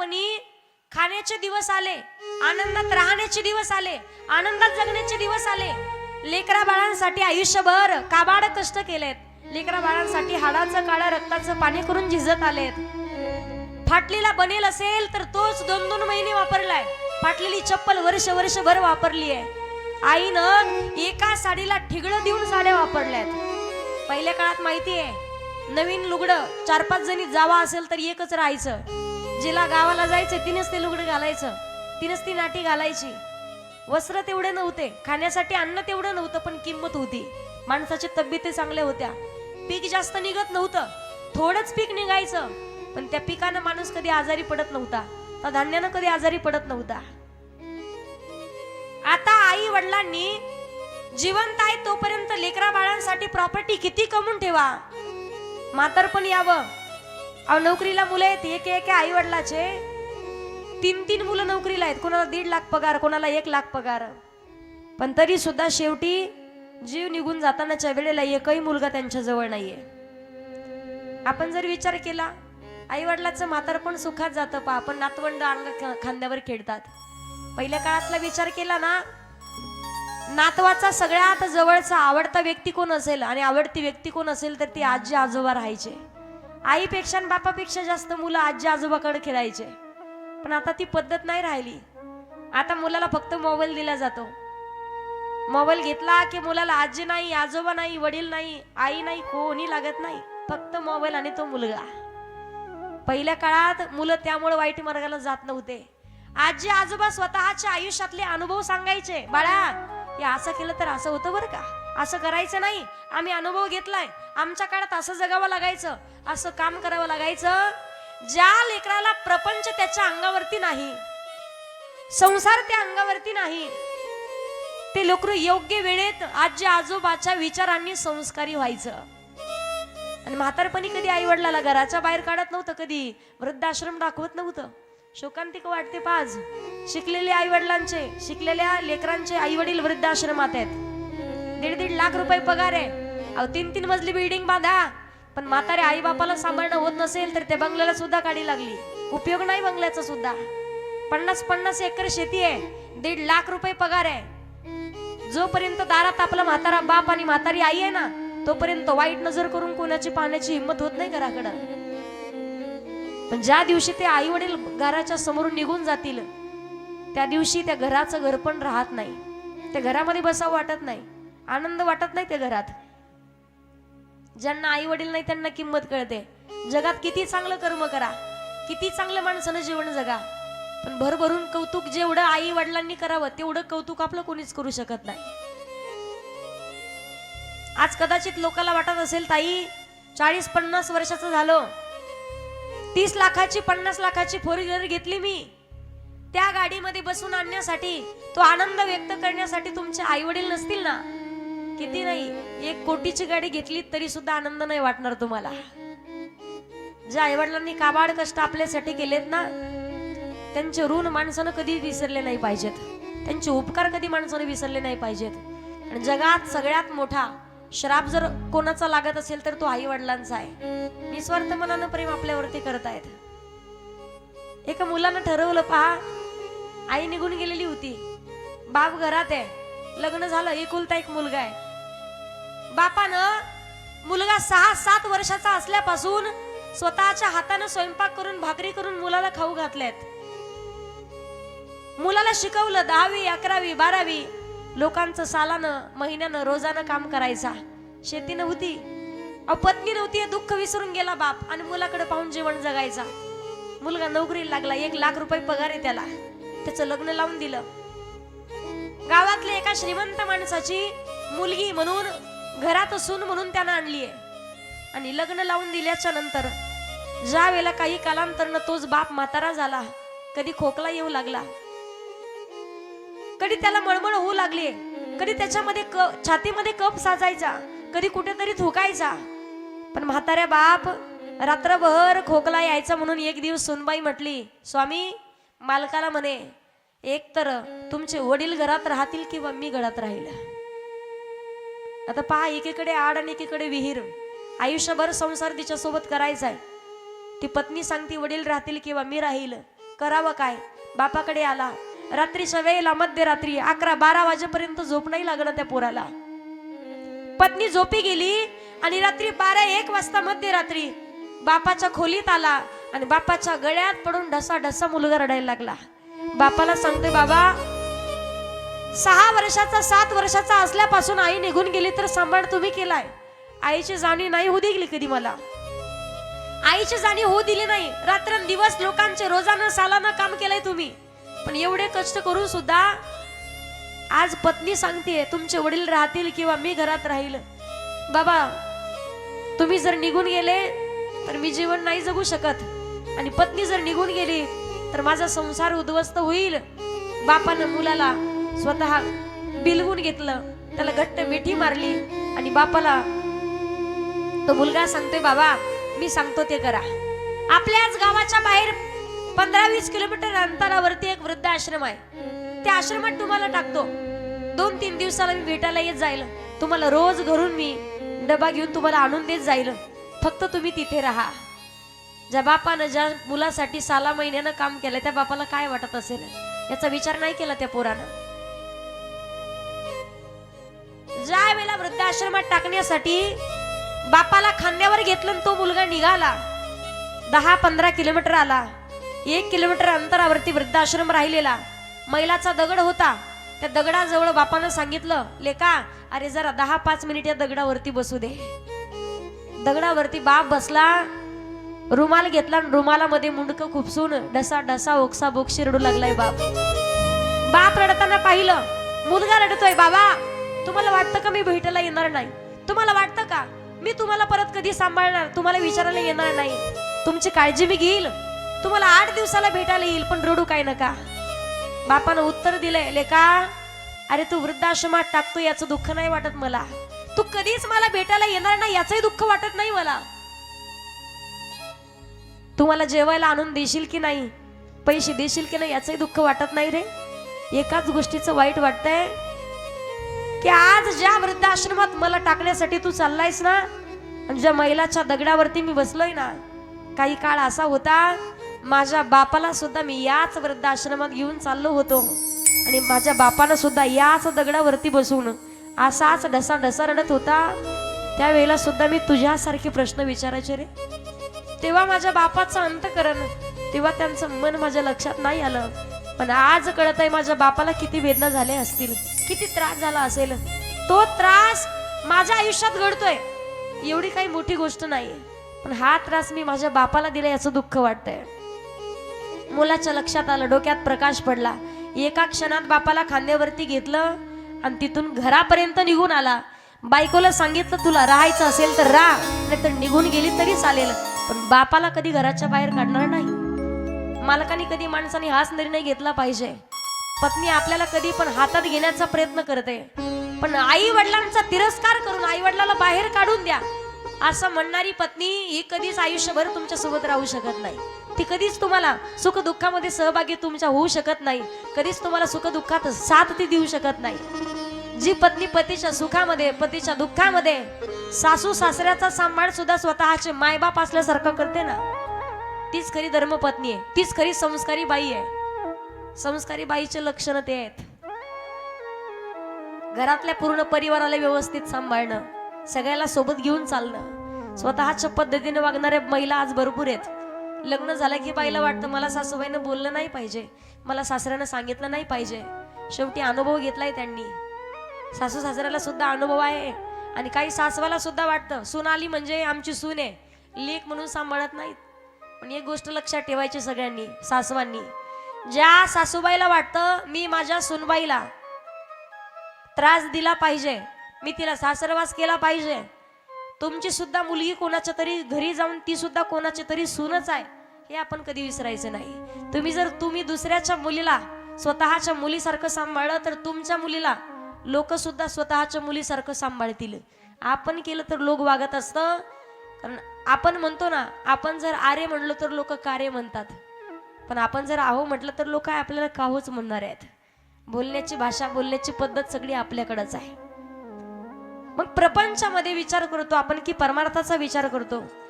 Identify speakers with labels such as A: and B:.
A: लहानपणी खाण्याचे दिवस आले आनंदात राहण्याचे दिवस आले आनंदात जगण्याचे दिवस आले लेकरा बाळांसाठी आयुष्यभर काबाड कष्ट केलेत. लेकरा बाळांसाठी हाडाचं काळं रक्ताचं पाणी करून झिजत आलेत. फाटलीला बनेल असेल तर तोच दोन दोन महिने वापरलाय. फाटलेली चप्पल वर्ष वर्षभर वापरली आहे आईनं एका साडीला ठिगळं देऊन साड्या वापरल्यात. पहिल्या काळात माहिती आहे नवीन लुगडं चार पाच जणी जावा असेल तर एकच राहायचं. जिला गावाला जायचं तिनेच ते लुगडं घालायचं. तिनेच ती नाटी घालायची. वस्त्र तेवढे नव्हते. खाण्यासाठी अन्न तेवढं नव्हतं पण किंमत होती. माणसाच्या तब्येती चांगल्या होत्या. पीक जास्त निघत नव्हतं. थोडंच पीक निघायचं पण त्या पिकानं माणूस कधी आजारी पडत नव्हता. त्या धान्यानं कधी आजारी पडत नव्हता. आता आई वडिलांनी जिवंत आहे तोपर्यंत लेकरा बाळांसाठी प्रॉपर्टी किती कमवून ठेवा. म्हातारपण यावं. अहो नोकरीला मुलं आहेत एक एक आई वडिलाचे तीन तीन मुलं नोकरीला आहेत कोणाला दीड लाख पगार कोणाला एक लाख पगार. पण तरी सुद्धा शेवटी जीव निघून जातानाच्या वेळेला एकही मुलगा त्यांच्या जवळ नाहीये. आपण जर विचार केला आई वडिलाचं म्हातारपण सुखात जातं पा आपण नातवंड अंग खांद्यावर खेळतात. पहिल्या काळातला विचार केला ना नातवाचा सगळ्यात जवळचा आवडता व्यक्ती कोण असेल आणि आवडती व्यक्ती कोण असेल तर ती आजी आजोबा राहायचे. आईपेक्षा आणि बापापेक्षा जास्त मुलं आजी आजोबाकडे खेळायचे. पण आता ती पद्धत नाही राहिली. आता मुलाला फक्त मोबाईल दिला जातो. मोबाईल घेतला की मुलाला आजी नाही आजोबा नाही वडील नाही आई नाही कोणी लागत नाही. फक्त मोबाईल आणि तो मुलगा. पहिल्या काळात मुलं त्यामुळे वाईट मार्गाला जात नव्हते. आजी आजोबा स्वतःच्या आयुष्यातले अनुभव सांगायचे बाळा हे असं केलं तर असं होतं बरं का? असं करायचं नाही. आम्ही अनुभव घेतलाय. आमच्या काळात असं जगावं लागायचं. असं काम करावं लागायचं? ज्या लेकराला प्रपंच त्याच्या अंगावरती नाही संसार त्या अंगावरती नाही ते लोक योग्य वेळेत आजी आजोबाच्या विचारांनी संस्कारी व्हायचं. आणि म्हातारपणी कधी आई वडिलाला घराच्या बाहेर काढत नव्हतं कधी वृद्धाश्रम दाखवत नव्हतं. शोकांतिक वाटते पाज शिकलेले आई वडिलांचे शिकलेल्या लेकरांचे आई वडील वृद्धाश्रमात आहेत. दीड दीड लाख रुपये पगार आहे. अहो तीन तीन मजली बिल्डिंग बांधा. पण म्हातारे आई बापाला सांभाळणं होत नसेल तर त्या बंगल्याला सुद्धा काढी लागली. उपयोग नाही बंगल्याचा सुद्धा. पन्नास पन्नास एकर शेती आहे. दीड लाख रुपये पगार आहे. जोपर्यंत दारात आपला म्हातारा बाप आणि म्हातारी आई आहे ना तोपर्यंत वाईट नजर करून कोणाची पाहण्याची हिंमत होत नाही घराकडं. पण ज्या दिवशी ते आई वडील घराच्या समोरून निघून जातील त्या दिवशी त्या घराचं घर पण राहत नाही. त्या घरामध्ये बसावं वाटत नाही. आनंद वाटत नाही त्या घरात. ज्यांना आई वडील नाही त्यांना किंमत कळते. जगात किती चांगलं कर्म करा किती चांगलं माणसानं जीवन जगा. पण भरभरून कौतुक जेवढं आई वडिलांनी करावं तेवढं कौतुक आपलं कोणीच करू शकत नाही. आज कदाचित लोकांना वाटत असेल ताई चाळीस पन्नास वर्षाचं झालं. तीस लाखाची पन्नास लाखाची फोर व्हीलर घेतली मी त्या गाडीमध्ये बसून आणण्यासाठी तो आनंद व्यक्त करण्यासाठी तुमचे आई वडील नसतील ना? किती नाही एक कोटीची गाडी घेतली तरी सुद्धा आनंद नाही वाटणार तुम्हाला. ज्या आई वडिलांनी काबाड कष्ट आपल्यासाठी केलेत ना त्यांचे ऋण माणसानं कधी विसरले नाही पाहिजेत. त्यांचे उपकार कधी माणसानं विसरले नाही पाहिजेत. आणि जगात सगळ्यात मोठा श्राप जर कोणाचा लागत असेल तर तो आई वडिलांचा आहे निस्वार्थ मनानं प्रेम आपल्यावरती करतायत एका मुलानं ठरवलं पहा आई निघून गेलेली होती. बाप घरात आहे. लग्न झालं एकुलता एक मुलगा आहे. बापानं मुलगा सहा सात वर्षाचा असल्यापासून स्वतःच्या हातानं स्वयंपाक करून भाकरी करून मुलाला खाऊ घातल्यात मुलाला शिकवलं दहावी अकरावी बारावी. लोकांचं सालानं महिन्यानं रोजानं काम करायचा. शेती नव्हती. पत्नी नव्हती दुःख विसरून गेला बाप आणि मुलाकडे पाहून जीवन जगायचा. मुलगा नोकरीला लागला एक लाख रुपये पगार आहे त्याला. त्याचं लग्न लावून दिलं. गावातल्या एका श्रीमंत माणसाची मुलगी म्हणून घरात असून म्हणून त्यानं आणली आहे आणि लग्न लावून दिल्याच्या नंतर ज्या वेळेला काही कालांतरनं तोच बाप म्हातारा झाला कधी खोकला येऊ लागला कधी त्याला मळमळ होऊ लागली कधी त्याच्यामध्ये क छातीमध्ये कप साजायचा कधी कुठेतरी थुकायचा. पण म्हाताऱ्या बाप रात्रभर खोकला यायचा म्हणून एक दिवस सुनबाई म्हटली स्वामी मालकाला म्हणे एक तर तुमचे वडील घरात राहतील किंवा मी घरात राहील. आता पहा एकीकडे आड आणि एकीकडे विहीर. आयुष्यभर संसार तिच्या सोबत करायचा आहे. ती पत्नी सांगती वडील राहतील किंवा मी राहील. करावं काय? बापाकडे आला. रात्रीच्या वेळेला मध्यरात्री अकरा बारा वाजेपर्यंत झोप नाही लागलं त्या पोराला. पत्नी झोपी गेली आणि रात्री बारा एक वाजता मध्यरात्री बापाच्या खोलीत आला आणि बापाच्या गळ्यात पडून ढसा ढसा मुलगा रडायला लागला. बापाला सांगते बाबा सहा वर्षाचा सात वर्षाचा असल्यापासून आई निघून गेली तर सांभाळ तुम्ही केलाय. आईची जाणीव नाही होऊ दिली कधी मला. आईची जाणीव होऊ दिली नाही. रात्रंदिवस लोकांचे रोजानं सालानं काम केलंय तुम्ही. पण एवढे कष्ट करून सुद्धा आज पत्नी सांगते तुमचे वडील राहतील किंवा मी घरात राहील. बाबा तुम्ही जर निघून गेले तर मी जीवन नाही जगू शकत. आणि पत्नी जर निघून गेली तर माझा संसार उद्ध्वस्त होईल. बापानं मुलाला स्वतः बिलवून घेतलं. त्याला घट्ट मिठी मारली आणि बापाला तो मुलगा सांगतोय बाबा मी सांगतो ते करा. आपल्याच गावाच्या बाहेर पंधरा वीस किलोमीटर अंतरावरती एक वृद्ध आश्रम आहे. त्या आश्रमात तुम्हाला टाकतो. दोन तीन दिवसाला मी भेटायला येत जाईल. तुम्हाला रोज घरून मी डबा घेऊन तुम्हाला आणून देत जाईल. फक्त तुम्ही तिथे राहा. ज्या बापानं ज्या मुलासाठी साला महिन्यानं काम केलं त्या बापाला काय वाटत असेल? याचा विचार नाही केला त्या पोरानं. ज्या वेळेला वृद्धाश्रमात टाकण्यासाठी बापाला खांद्यावर घेतलं आणि तो मुलगा निघाला दहा पंधरा किलोमीटर आला. एक किलोमीटर अंतरावरती वृद्धाश्रम राहिलेला. मैलाचा दगड होता. त्या दगडाजवळ बापानं सांगितलं लेका अरे जरा दहा पाच मिनिट या दगडावरती बसू दे. दगडावरती बाप बसला रुमाल घेतला रुमालामध्ये मुंडकं खुपसून डसा डसा ओक्सा बोक्षी रडू लागलाय बाप. बाप रडताना पाहिलं मुलगा रडतोय बाबा. तुम्हाला वाटतं का मी भेटायला येणार नाही? तुम्हाला वाटतं का? मी तुम्हाला परत कधी सांभाळणार? तुम्हाला विचारायला येणार नाही. तुमची काळजी मी घेईल. तुम्हाला आठ दिवसाला भेटायला येईल पण रडू काय नका. बापानं उत्तर दिलंय लेका अरे तू वृद्धाश्रमात टाकतो याचं दुःख नाही वाटत मला. तू कधीच मला भेटायला येणार नाही याचंही दुःख वाटत नाही मला. तू मला जेवायला आणून देशील की नाही? पैसे देशील की नाही याचंही दुःख वाटत नाही रे? एकाच गोष्टीचं वाईट वाटतंय की आज ज्या वृद्धाश्रमात मला टाकण्यासाठी तू चाललायस ना आणि ज्या महिलाच्या दगडावरती मी बसलोय ना काही काळ असा होता माझ्या बापाला सुद्धा मी याच वृद्धाश्रमात घेऊन चाललो होतो. आणि माझ्या बापानं सुद्धा याच दगडावरती बसून असाच ढसा ढसा रडत होता. त्यावेळेला सुद्धा मी तुझ्यासारखे प्रश्न विचारायचे रे. तेव्हा माझ्या बापाचं अंतकरण तेव्हा त्यांचं मन माझ्या लक्षात नाही आलं. पण आज कळत आहे माझ्या बापाला किती वेदना झाल्या असतील. किती त्रास झाला असेल? तो त्रास माझ्या आयुष्यात घडतोय. एवढी काही मोठी गोष्ट नाही पण हा त्रास मी माझ्या बापाला दिला याचं दुःख वाटतंय. मुलाच्या लक्षात आलं डोक्यात प्रकाश पडला. एका क्षणात बापाला खांद्यावरती घेतलं आणि तिथून घरापर्यंत निघून आला. बायकोला सांगितलं तुला राहायचं असेल तर राह नाही तर निघून गेली तरी चालेल. पण बापाला कधी घराच्या बाहेर काढणार नाही. मालकाने कधी माणसाने हाच निर्णय घेतला पाहिजे. पत्नी आपल्याला कधी पण हातात घेण्याचा प्रयत्न करते. पण आई वडिलांचा तिरस्कार करून आई वडिलाला बाहेर काढून द्या. असं म्हणणारी पत्नी ही कधीच आयुष्यभर तुमच्यासोबत राहू शकत नाही. ती कधीच तुम्हाला सुख दुःखामध्ये सहभागी तुमच्या होऊ शकत नाही. कधीच तुम्हाला सुख दुःखात साथ ती देऊ शकत नाही. जी पत्नी पतीच्या सुखामध्ये पतीच्या दुःखामध्ये सासू सासऱ्याचा सांभाळ सुद्धा स्वतःचे मायबाप असल्यासारखं करते ना? तीच खरी धर्मपत्नी आहे. तीच खरी संस्कारी बाई आहे. संस्कारी बाईचे लक्षणं ते आहेत. घरातल्या पूर्ण परिवाराला व्यवस्थित सांभाळणं सगळ्याला सोबत घेऊन चालणं स्वतःच्या पद्धतीने वागणाऱ्या महिला आज भरपूर आहेत. लग्न झालं की बाईला वाटतं मला सासूबाईनं बोललं नाही पाहिजे मला सासऱ्यानं सांगितलं नाही पाहिजे. शेवटी अनुभव घेतलाय त्यांनी. सासू सासऱ्याला सुद्धा अनुभव आहे आणि काही सासवाला सुद्धा वाटतं सून आली म्हणजे आमची सून आहे लेख म्हणून सांभाळत नाहीत. पण एक गोष्ट लक्षात ठेवायची सगळ्यांनी सासवांनी. ज्या सासूबाईला वाटतं मी माझ्या सुनबाईला त्रास दिला पाहिजे. मी तिला सासरवास केला पाहिजे. तुमची सुद्धा मुलगी कोणाच्या तरी घरी जाऊन ती सुद्धा कोणाची तरी सूनच आहे हे आपण कधी विसरायचं नाही. तुम्ही जर तुम्ही दुसऱ्याच्या मुलीला स्वतःच्या मुलीसारखं सांभाळलं तर तुमच्या मुलीला लोक सुद्धा स्वतःच्या मुलीसारखं सांभाळतील. आपण केलं तर लोक वागत असतं. कारण आपण म्हणतो ना आपण जर आरे म्हणलो तर लोक कार्य म्हणतात. पण आपण जर आहो म्हटलं तर लोक आपल्याला काहोच म्हणणार आहेत. बोलण्याची भाषा बोलण्याची पद्धत सगळी आपल्याकडंच आहे. मग प्रपंचामध्ये विचार करतो आपण की परमार्थाचा विचार करतो.